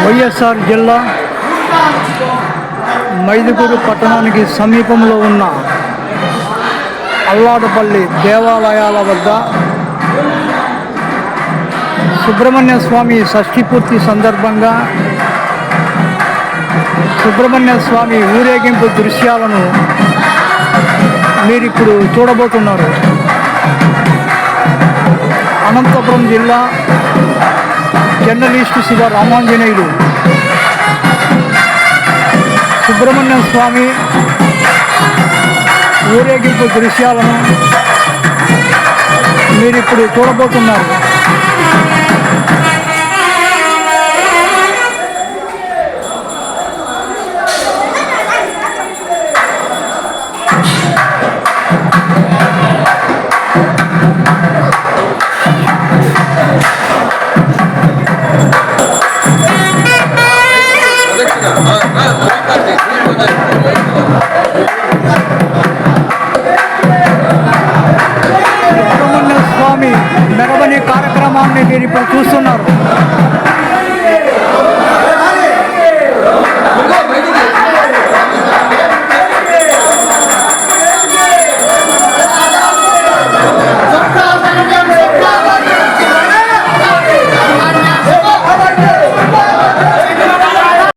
వైఎస్ఆర్ జిల్లా మైదుగురు పట్టణానికి సమీపంలో ఉన్న అల్లాడపల్లి దేవాలయాల వద్ద సుబ్రహ్మణ్య స్వామి షష్ఠి పూర్తి సందర్భంగా సుబ్రహ్మణ్య స్వామి ఊరేగింపు దృశ్యాలను మీరు ఇప్పుడు చూడబోతున్నారు. అనంతపురం జిల్లా జర్నలిస్టు శివ రామాంజనేయుడు సుబ్రహ్మణ్యం స్వామి ఊరేగింపు దృశ్యాలను మీరు ఇప్పుడు చూడబోతున్నారు. మీరు ఇప్పుడు చూస్తున్నారు.